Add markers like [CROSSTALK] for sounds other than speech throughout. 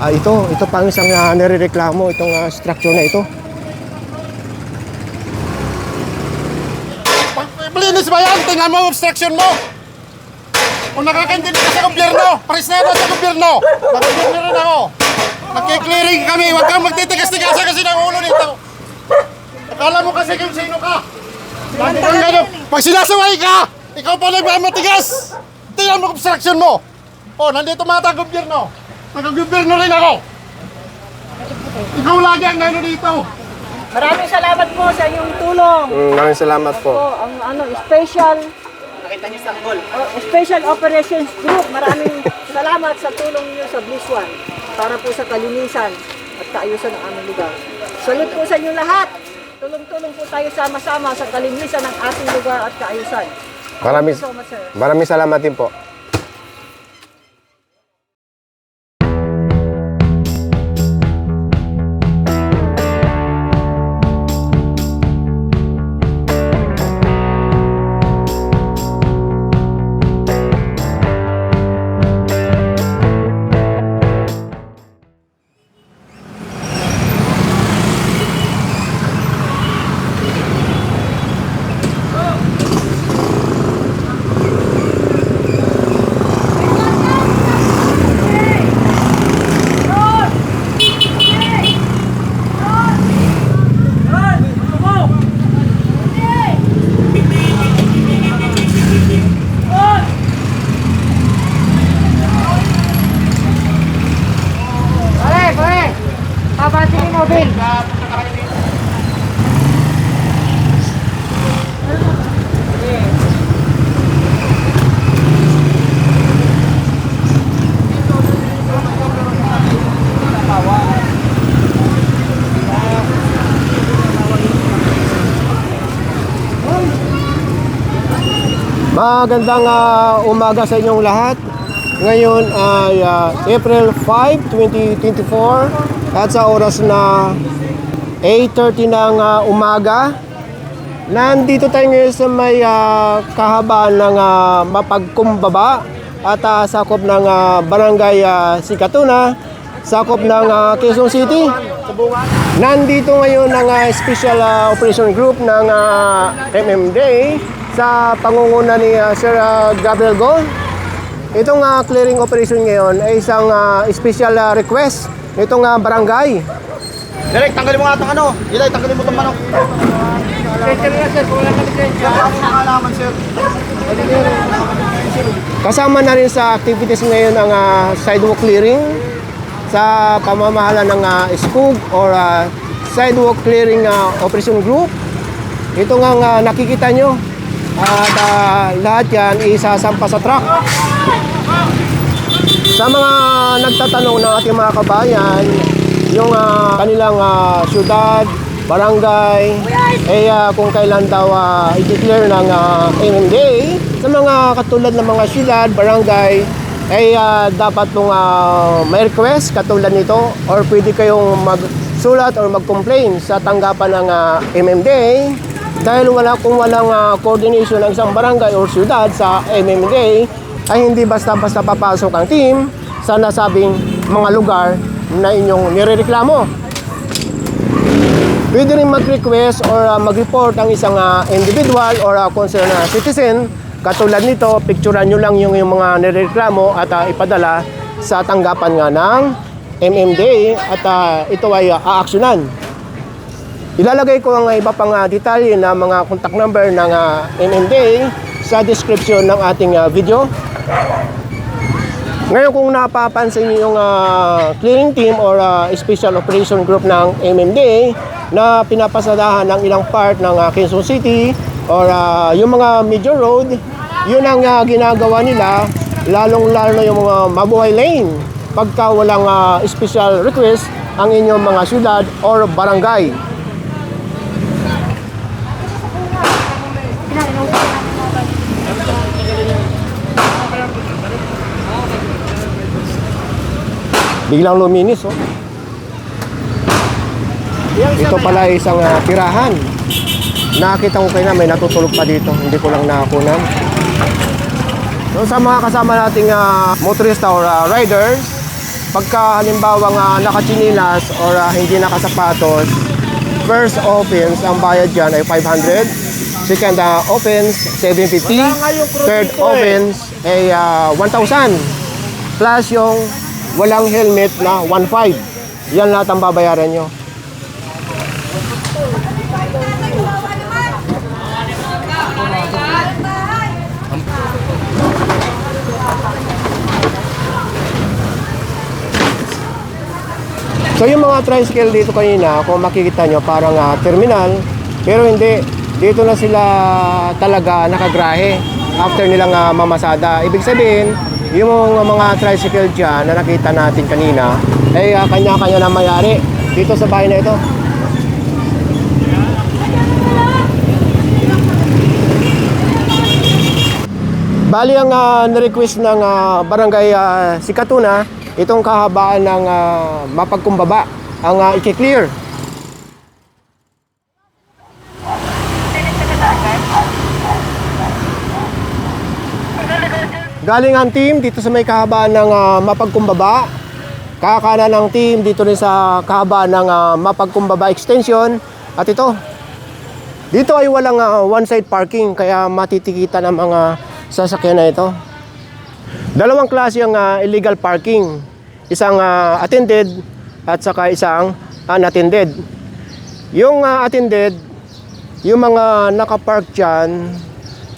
Ah, ito, ito pa ang isang uh, nirereklamo, itong ah, structure na ito. Malinis ba yan? Tingnan mo ang obstruction mo. Kung nakakaintindi ka sa gobyerno, pares na yan sa gobyerno. Nag-gobyerno rin ako. Nagkiklearing kami, huwag kang magtitigas-tigasan kasi ng ulo nito. Akala mo kasi kung sino ka. Lagi kang ganyan. Pag sinasaway ka, ikaw pa nagmamatigas. Tingnan mo ang obstruction mo. Oh, nandito mga taga-gobyerno. Taga-gobyerno rin ako. Ikaw lagi ang gano'n dito. Maraming salamat po sa inyong tulong. Mm, maraming salamat po. Po, ang ano, special Oh, Special Operations Group. Maraming [LAUGHS] salamat sa tulong niyo sa Bliss One para po sa kalinisan at kaayusan ng aming lugar. Salute po sa inyo lahat. Tulong-tulong po tayo sama-sama sa kalinisan ng ating lugar at kaayusan. Maraming, Thank you so much, sir. maraming salamat din po. Magandang ah, umaga sa inyong lahat. Ngayon ay ah, April 5, 2024 at sa oras na 8.30 ng ah, umaga. Nandito tayo ngayon sa may ah, kahabaan ng ah, Mapagkumbaba at ah, sakop ng ah, Barangay ah, Sikatuna, sakop ng ah, Quezon City. Nandito ngayon ang ah, Special ah, Operation Group ng ah, MMDA sa pangunguna ni ah, Sir ah, Gabriel Go. Itong ah, clearing operation ngayon ay isang ah, special ah, request nitong ah, barangay. Direk, tanggalin mo nga itong ano. Ilay, tanggalin mo itong manok. Kasama na rin sa activities ngayon ang ah, sidewalk clearing sa pamamahala ng uh, SCUG or ah, Sidewalk Clearing ah, Operation Group. Ito nga nga nakikita nyo at ah, lahat yan isasampa sa truck. Sa mga nagtatanong ng ating mga kabayan, yung ah, kanilang ah, syudad, barangay, eh ah, kung kailan daw uh, i-declare ng uh, MMDA, sa mga katulad ng mga syudad, barangay, ay ah, dapat pong ah, may request katulad nito or pwede kayong magsulat or mag-complain sa tanggapan ng ah, MMDA dahil wala kung walang ah, coordination ng isang barangay or syudad sa MMDA ay hindi basta-basta papasok ang team sa nasabing mga lugar na inyong nirereklamo. Pwede rin mag-request or ah, mag-report ang isang ah, individual or uh, concerned na citizen. Katulad nito, picturean nyo lang yung, yung mga nireklamo at ah, ipadala sa tanggapan nga ng MMDA at ah, ito ay uh, aaksyonan. Ilalagay ko ang iba pang ah, detalye na mga contact number ng ah, MMDA sa description ng ating ah, video. Ngayon kung napapansin niyo yung ah, clearing team or ah, special operation group ng MMDA na pinapasadahan ng ilang part ng ah, Quezon City or ah, yung mga major road, yun ang ah, ginagawa nila lalong-lalo na yung mga mabuhay lane pagka walang ah, special request ang inyong mga syudad or barangay. Biglang luminis, oh. Ito pala ay isang ah, tirahan. Nakita ko kayo na may natutulog pa dito. Hindi ko lang nakakunan. So sa mga kasama nating ah, motorista or ah, riders, pagka halimbawa nga nakachinilas or ah, hindi nakasapatos, first offense, ang bayad dyan ay 500. Second ah, offense, 750. Third offense ay ah, 1,000. Plus yung walang helmet na 1,500. Yan lahat ang babayaran nyo. So yung mga tricycle dito kanina, kung makikita nyo, parang ah, terminal. Pero hindi, dito na sila talaga nakagrahe after nilang ah, mamasada. Ibig sabihin, yung mga tricycle dyan na nakita natin kanina, ay ah, kanya-kanya na mayari dito sa bahay na ito. Bali ang ah, na-request ng ah, barangay uh, Sikatuna, itong kahabaan ng ah, mapagkumbaba ang uh, i-clear. Galing ang team dito sa may kahabaan ng ah, mapagkumbaba. Kakana ng team dito rin sa kahabaan ng ah, mapagkumbaba extension. At ito, dito ay walang ah, one-side parking kaya matitikitan ang mga sasakyan na ito. Dalawang klase ang ah, illegal parking. Isang ah, attended at saka isang unattended. Yung ah, attended, yung mga nakapark dyan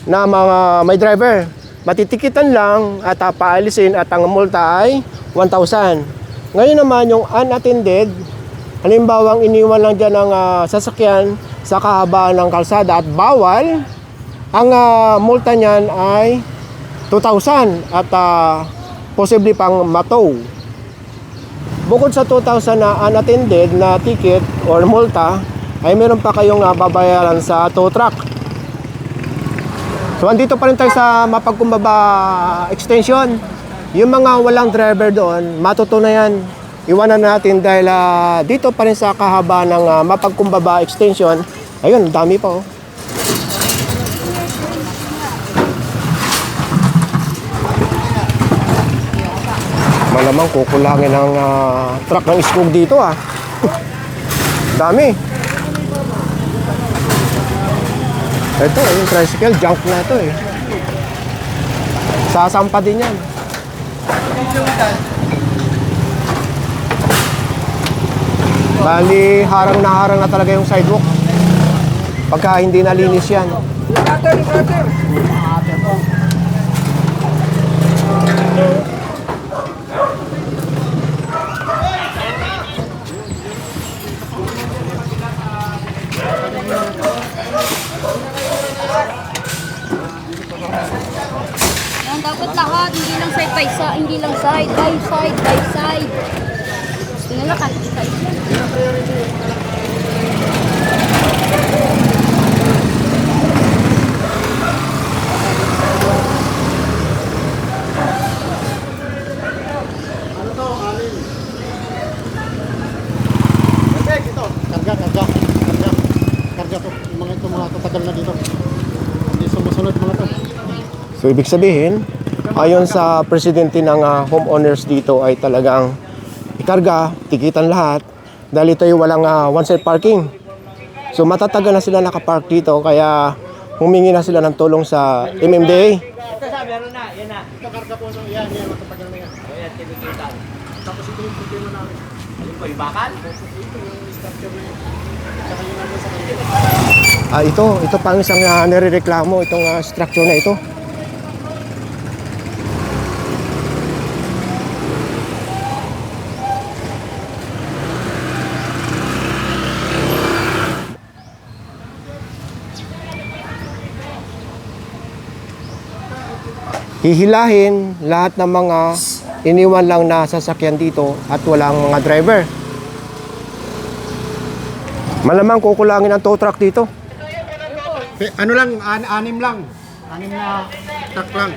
na mga may driver, matitikitan lang at ah, paalisin at ang multa ay 1,000. Ngayon naman yung unattended, halimbawa iniwan lang dyan ng ah, sasakyan sa kahabaan ng kalsada at bawal, ang ah, multa niyan ay 2,000 at ah, posible pang matow. Bukod sa 2,000 na unattended na ticket or multa, ay meron pa kayong babayaran sa tow truck. So andito pa rin tayo sa mapagkumbaba extension. Yung mga walang driver doon, matutunayan. Iwanan natin dahil ah, dito pa rin sa kahaba ng ah, mapagkumbaba extension. Ayun, dami pa oh. Malamang kukulangin ang ah, truck ng iskog dito ah. [LAUGHS] Dami. Ito, yung tricycle, junk na ito eh. Sasampa din yan. Bali, harang na harang na talaga yung sidewalk. Pagka hindi nalinis yan. Yan, by side, hindi lang side by side by side. Gusto nila cut side. Karga, karga, karga. Karga to. Yung mga ito, mga tatagal na dito. Hindi sumusunod mga to. So ibig sabihin, ayon sa presidente ng ah, homeowners dito ay talagang ikarga, tikitan lahat dahil ito ay walang ah, one-side parking. So matatagal na sila nakapark dito kaya humingi na sila ng tulong sa MMDA. Ito karga po. Yan, yan, matatagal na yan. Tapos ito yung problema namin. Ah, ito, ito pa ang isang uh, nirereklamo, itong ah, structure na ito. Hihilahin lahat ng mga iniwan lang na sasakyan dito at walang mga driver. Malamang kukulangin ang tow truck dito. Pe- Ano lang, an anim lang. Anim na truck lang.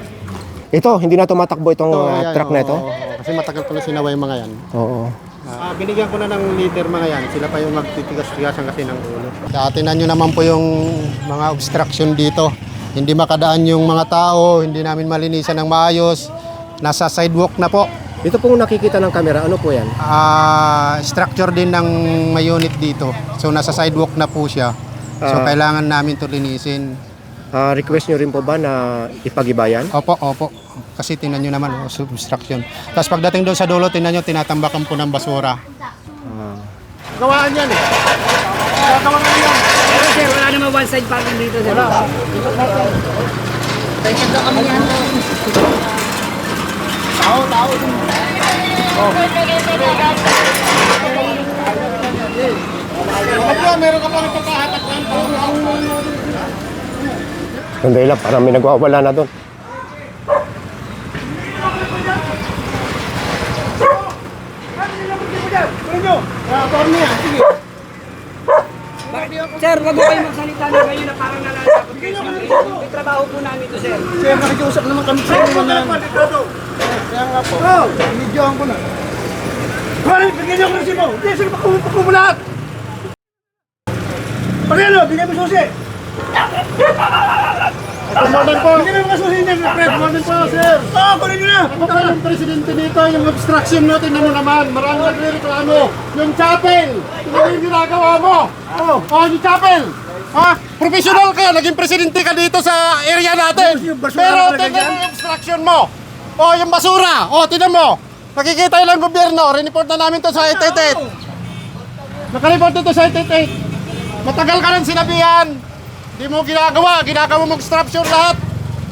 Ito, hindi na tumatakbo itong Ito, uh, truck na ito. oo, oo. Kasi matagal ko na sinaway mga yan. Oo. Ah, binigyan ko na ng leader mga yan. Sila pa yung magtitigas-tigasan kasi ng ulo. Atinan nyo naman po yung mga obstruction dito. Hindi makadaan yung mga tao, hindi namin malinisan ng maayos. Nasa sidewalk na po. Ito pong nakikita ng camera, ano po yan? Ah, structure din ng may unit dito. So nasa sidewalk na po siya. So Ah. kailangan namin to linisin. Ah, request nyo rin po ba na ipagibayan? Opo, opo. Kasi tingnan nyo naman, oh, obstruction. Tapos pagdating doon sa dulo, tingnan nyo, tinatambakan po ng basura. Ah. Gawaan yan eh. Gagawaan yan. Sir, wala naman one side parking dito, sir. Wala. Pagka meron ka pa rin pagkahatak ng Sandali lang, parang may nagwawala na doon. Sir, wag mo kayo magsalita na ngayon na parang nalalakot kayo. May trabaho po namin to, sir. Sir, nakikiusap naman kami sa inyo mga Kaya nga po. Oh, videoan ko na. Pare, bigyan niyo ako ng sipo. Hindi, sige, pakupo mo lahat. Pagkano, bigyan mo susi. Good morning po. Mo mga susi niya, Fred. Morning po, sir. Oo, kunin niyo na. Ako yung presidente dito, yung obstruction mo, tingnan mo naman, marami nagre-reklamo. Yung chapel, mo yung ginagawa mo. Oh, oh yung chapel. Ha? Professional ka, naging presidente ka dito sa area natin. Pero na tingnan yung obstruction mo. Oh, yung basura. Oh, tingnan mo. Nakikita yun ng gobyerno, report na namin to sa 888. Nakareport ito sa 888. Matagal ka nang sinabihan. Hindi mo ginagawa, ginagawa mo obstruction lahat.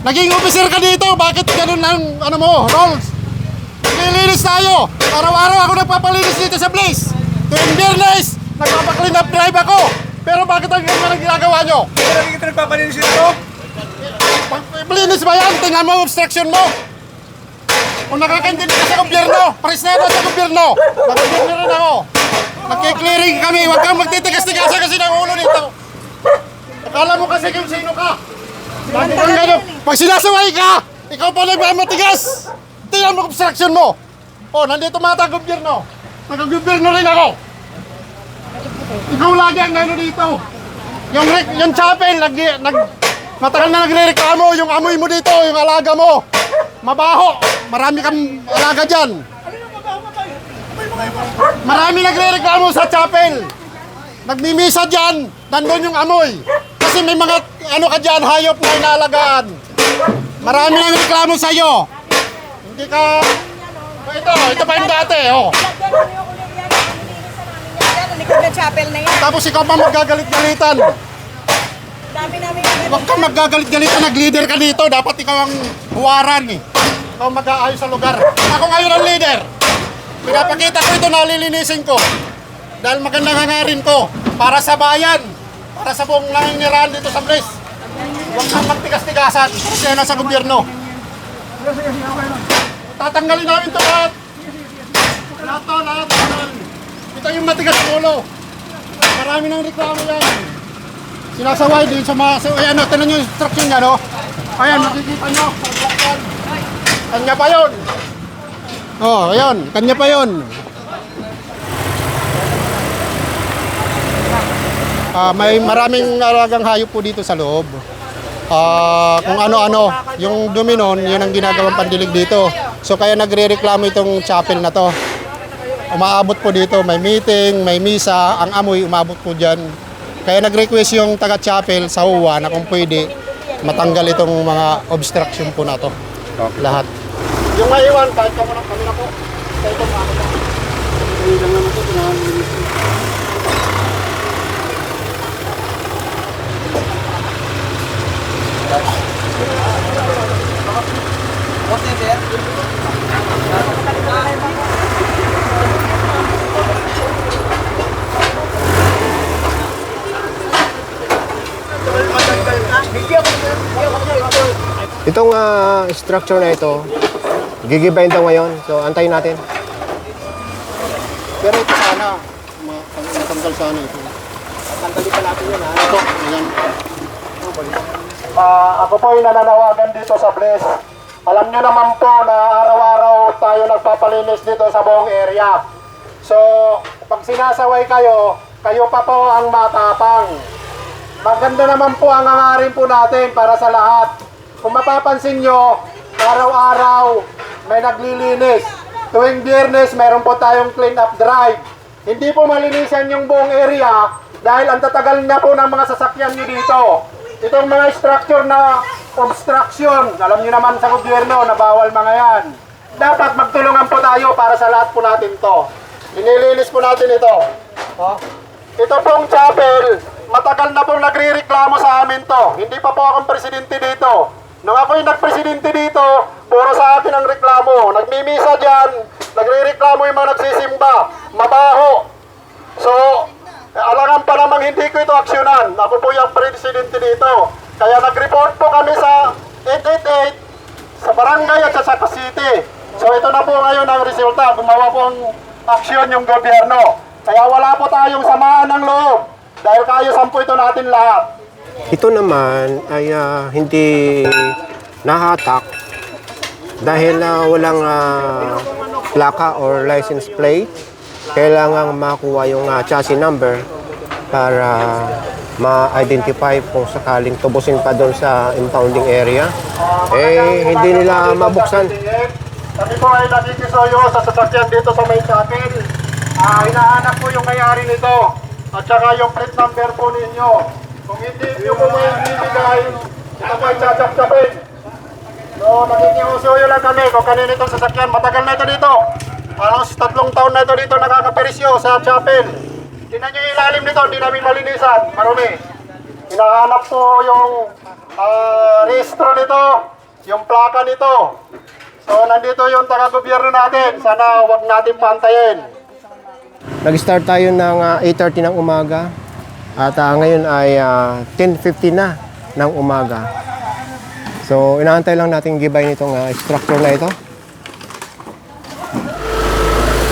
Naging officer ka dito, bakit ganun ang ano mo, roles? Naglilinis tayo. Araw-araw ako nagpapalinis dito sa place. Tuwing biyernes, nagpapa-clean up drive ako. Pero bakit ang ganun ang ginagawa nyo? Hindi na kita nagpapalinis ito. Pag malinis ba yan? Tingnan mo obstruction mo. Kung nakakaintindi ka sa gobyerno, presnedo sa gobyerno. Nag-gobyerno rin ako. Nagki-clearing kami, huwag kang magtitigas-tigasa kasi ng ulo nito. Akala mo kasi kung sino ka. Bakit kang gano'n? Pag sinasaway ka, ikaw pa nagmamatigas. Tingnan mo obstruction mo. Oh, nandito mga taga-gobyerno. Taga-gobyerno rin ako. Ikaw lagi ang gano'n dito. Yung, yung chapel, nag, nag, matagal na nagre-reklamo, yung amoy mo dito, yung alaga mo. Mabaho. Marami kang alaga dyan. Marami nagre-reklamo sa chapel. Nagmimisa dyan, nandun yung amoy. Kasi may mga ano ka dyan, hayop na inaalagaan. Marami nang reklamo sa'yo. Hindi ka... Ito, ito pa yung dati, oh. Chapel na yan. Tapos ikaw pa magagalit-galitan. Dami namin Huwag kang magagalit-galitan, nag-leader ka dito. Dapat ikaw ang huwaran eh. Ikaw mag-aayos sa lugar. Ako ngayon ang leader. Pinapakita ko ito, nalilinisin ko. Dahil magandang hangarin ko. Para sa bayan. Para sa buong nanginirahan dito sa place. Huwag kang magtigas-tigasan. Kasi yan sa gobyerno. Tatanggalin namin ito lahat. Lahat to, lahat. lahat. Ito yung matigas ng ulo. Marami nang reklamo yan. Sinasaway din sa mga... Ayan, no, tinan yung instruction niya, no? Ayan, makikita nyo. Kanya pa yun. Oh, ayun. Kanya pa yun. Ah, may maraming alagang hayop po dito sa loob. Ah, kung ano-ano, yung duminon, yun ang ginagawang pandilig dito. So kaya nagre-reklamo itong chapel na to. Umaabot po dito, may meeting, may misa, ang amoy umabot po dyan. Kaya nag-request yung taga-chapel sa UWA na kung pwede matanggal itong mga obstruction po na to. Lahat. Yung maiwan, kahit kamo na kami na po. Kahit kamo ako po. Hindi lang ito, pinahalinis. Itong ah, structure na ito, gigibayin daw ngayon. So, antayin natin. Pero ito sana, ma- matanggal sana ito. Tanggalin pa natin yan ha. Ito, ayan. Ah, ako po yung nananawagan dito sa Bless. Alam nyo naman po na araw-araw tayo nagpapalinis dito sa buong area. So, pag sinasaway kayo, kayo pa po ang matapang. Maganda naman po ang hangarin po natin para sa lahat. Kung mapapansin nyo, araw-araw may naglilinis. tuwing biyernes, meron po tayong clean up drive. Hindi po malinisan yung buong area dahil ang tatagal na po ng mga sasakyan nyo dito. Itong mga structure na obstruction, alam nyo naman sa gobyerno na bawal mga yan. Dapat magtulungan po tayo para sa lahat po natin to. Inilinis po natin ito. Oh. Ito pong chapel, matagal na pong nagre-reklamo sa amin to. Hindi pa po akong presidente dito. Nung ako'y nagpresidente dito, puro sa akin ang reklamo. Nagmimisa dyan, nagre-reklamo yung mga nagsisimba. Mabaho. So, alangan pa namang hindi ko ito aksyonan. Ako po yung presidente dito. Kaya nag-report po kami sa 888 sa barangay at sa Saka City. So ito na po ngayon ang resulta. Gumawa po ang aksyon yung gobyerno. Kaya wala po tayong samaan ng loob. Dahil kayo sampu ito natin lahat. Ito naman ay ah, hindi nahatak dahil ah, walang ah, plaka or license plate. Kailangan makuha yung ah, chassis number para ma-identify kung sakaling tubusin pa doon sa impounding area. Eh, hindi nila mabuksan. Kami po ay nakikisoyo sa sasakyan dito sa may chapel. Ah, hinahanap po yung may-ari nito. At saka yung plate number po ninyo. Kung hindi nyo po may bibigay, ito po ay chachap-chapin. So, nakikiusuyo lang kami kung kanino itong sasakyan. Matagal na ito dito. Halos tatlong taon na ito dito nakakaperisyo sa chapel. Tingnan nyo yung ilalim nito, hindi namin malinisan. Marumi. Hinahanap po yung ah, rehistro nito, yung plaka nito. So, nandito yung taga-gobyerno natin. Sana huwag natin pantayin. Nag-start tayo ng ah, 8.30 ng umaga at ah, ngayon ay ah, 10.50 na ng umaga. So, inaantay lang natin gibay nitong ah, structure na ito.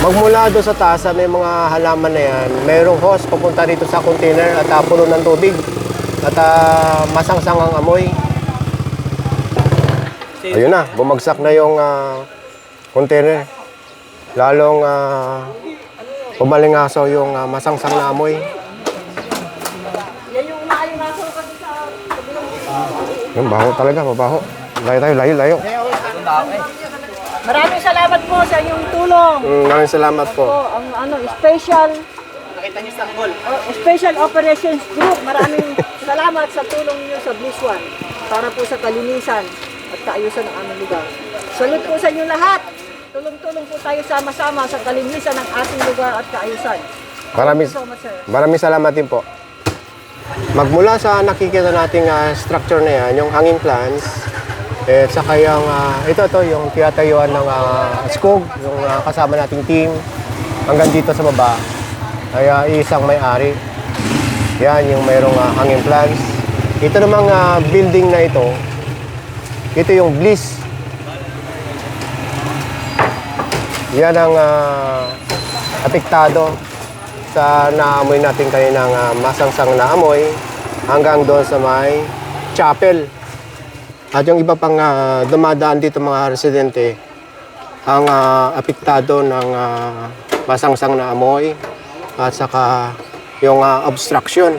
Magmula doon sa taas, ah, may mga halaman na yan. Mayroong hose papunta dito sa container at uh, puno ng tubig. At ah, masangsang ang amoy. Ayun na, bumagsak na yung ah, container. Lalong uh, pumalingaso yung ah, masangsang na amoy. Yung baho talaga, mabaho. Layo tayo, layo, layo. Maraming salamat po sa inyong tulong. Mm, maraming salamat po. Po, ang ano, special Oh, Special Operations Group. Maraming [LAUGHS] salamat sa tulong niyo sa Bliss One para po sa kalinisan at kaayusan ng aming lugar. Salute po sa inyo lahat. Tulong-tulong po tayo sama-sama sa kalinisan ng ating lugar at kaayusan. Maraming, Thank you so much, sir. maraming salamat din po. Magmula sa nakikita nating ah, structure na yan, yung hanging plants, eh, saka yung, ah, ito to yung tiyatayuan ng uh, SCOG, yung ah, kasama nating team, hanggang dito sa baba, ay ah, isang may-ari. Yan, yung mayroong ah, hanging plants. Ito namang ah, building na ito, ito yung Bliss. Yan ang ah, apektado sa naamoy natin kaninang uh, masangsang na amoy hanggang doon sa may chapel. At yung iba pang ah, dumadaan dito mga residente ang ah, apektado ng ah, masangsang na amoy at saka yung ah, obstruction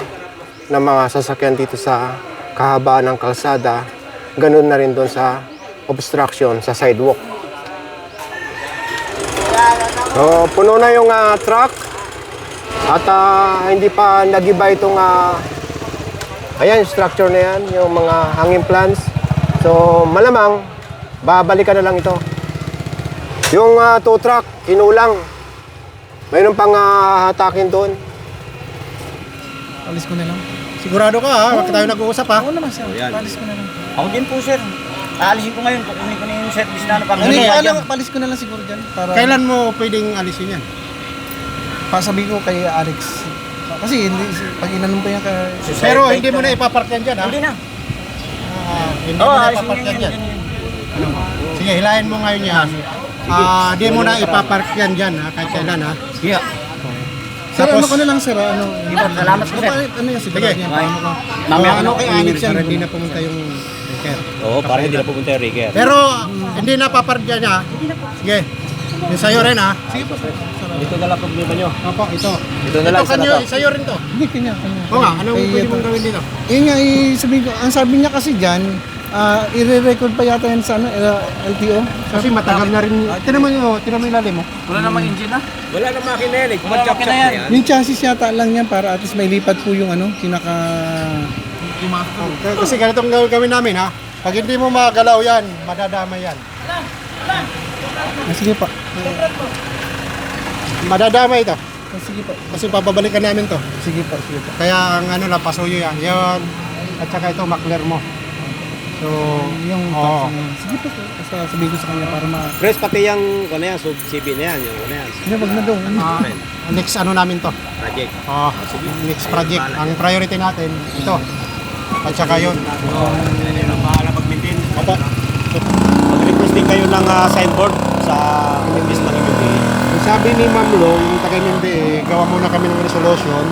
ng mga sasakyan dito sa kahabaan ng kalsada. Ganun na rin doon sa obstruction sa sidewalk. So, puno na yung ah, truck at ah, hindi pa nagiba itong ah, ayan, structure na yan, yung mga hanging plants. So, malamang, babalikan na lang ito. Yung ah, tow truck, kinulang. Mayroon pang ah, hatakin doon. Alis ko na lang. Sigurado ka ha, huwag tayo nag-uusap ha. Oo naman sir. Alis ko na lang. Ako din po, sir. Aalisin ko ngayon. Kukunin ko na yung service na ano pang Ano hinihaya pa dyan. lang, palis ko na lang siguro dyan. Para Kailan mo pwedeng alisin yan? pasabi ko kay Alex. Kasi hindi, pag inanom pa yan kay... Pero hindi mo na ipapark yan dyan ha? Hindi na. Ah, hindi Oo, mo na aalisin ipapark yan yun, yun. Sige, hilahin mo ngayon yan. Ah, di mo na ipapark yan dyan ha, kahit kailan ha. Sige. Sir, ano ko na lang sir, ano? Salamat po, sir. Ano, ano yung sigurado Sige. Mamaya ano kay. Alex yan, hindi na pumunta yung Riker. Oo, para hindi na pumunta yung Ricker. Pero hindi na papark dyan ha. Sige. Yung sa'yo rin ha. Sige po sir. Sarap. Ito na lang problema nyo. Opo, ito. Ito na lang, Ito kanyo, sa'yo rin to. Hindi, kanya, kanya. Oo nga, anong pwede mong gawin dito? Yun nga, eh, sabi ko, ang sabi niya kasi dyan, Ah, i-record pa yata yan sa ano, eh, LTO. Kasi matagal na rin. Tinan mo yun, tinan mo yung ilalim mo. Wala na makina yan eh. Yan. Yung chassis yata lang yan para at least may lipat po yung ano, kinaka... K- Kasi ganitong gawin gawin namin ha. Pag hindi mo magalaw yan, madadamay yan. Ah, sige pa. Madadamay ito. Sige pa. Kasi papabalikan namin to. Sige pa, sige pa. Kaya ang ano lang, pasuyo yan. Yun. At saka ito, makler mo. So, Yung Oo. Sige pa, basta sabihin ko sa kanya para ma... Chris, pati yung ano yan, sub CB na yan. Yung ano yan, Hindi, wag na daw. ah, next ano namin to. project. Oh, next project. Ang priority natin, ito. At saka yun. Ano bahala mag-maintain. Opo. Mag-request din kayo ng ah, signboard sa office ng. Sabi ni Ma'am Lo, yung taga MMDA, gawa muna kami ng resolution.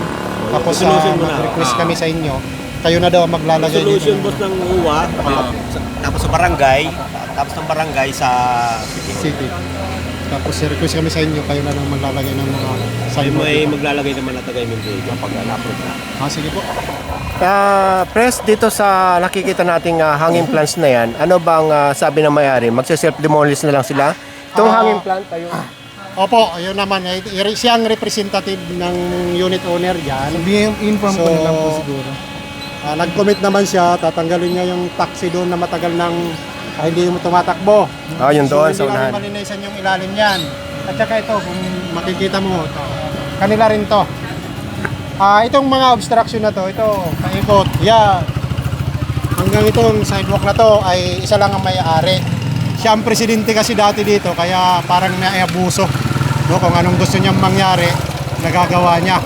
Tapos sa resolution muna. request kami sa inyo. Kayo na daw ang maglalagay Resolution dito. boss ng UWA, sa- tapos sa barangay, tapos ng barangay sa city. Tapos request kami sa inyo, kayo na daw maglalagay ng mga signboard. may maglalagay naman na taga MMDA kapag na-approve na. Ah, sige po. Ah, press dito sa nakikita nating ah, hanging plants na yan, ano bang ah, sabi ng may-ari? Magse-self-demolish na lang sila? Itong Ah. hanging plant, ayun. Opo, ayun naman. eh, i- Siyang representative ng unit owner dyan. Sabihin, inform ko So, na lang po siguro. Ah, nag-commit naman siya, tatanggalin niya yung taxi doon na matagal nang ah, hindi mo tumatakbo. Ah, yun doon sa hindi unahan. malinisan yung ilalim niyan. At saka ito, kung makikita mo, ito, kanila rin to. Ah, itong mga obstruction na to, ito, paikot, yeah. Hanggang itong sidewalk na to ay isa lang ang may-ari. Siya ang presidente kasi dati dito, kaya parang naiabuso. No, kung anong gusto niyang mangyari, nagagawa niya.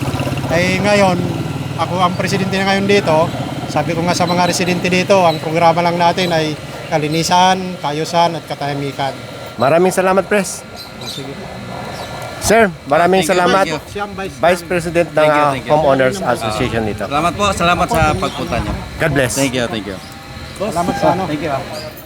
Ay ngayon, ako ang presidente na ngayon dito, sabi ko nga sa mga residente dito, ang programa lang natin ay kalinisan, kayusan at katahimikan. Maraming salamat, press. Sir, maraming salamat. Siya ang vice, Vice President ng ah, Homeowners Association dito. Salamat po, salamat sa pagpunta niyo. God bless. Thank you, thank you. Salamat sa ano. Thank you.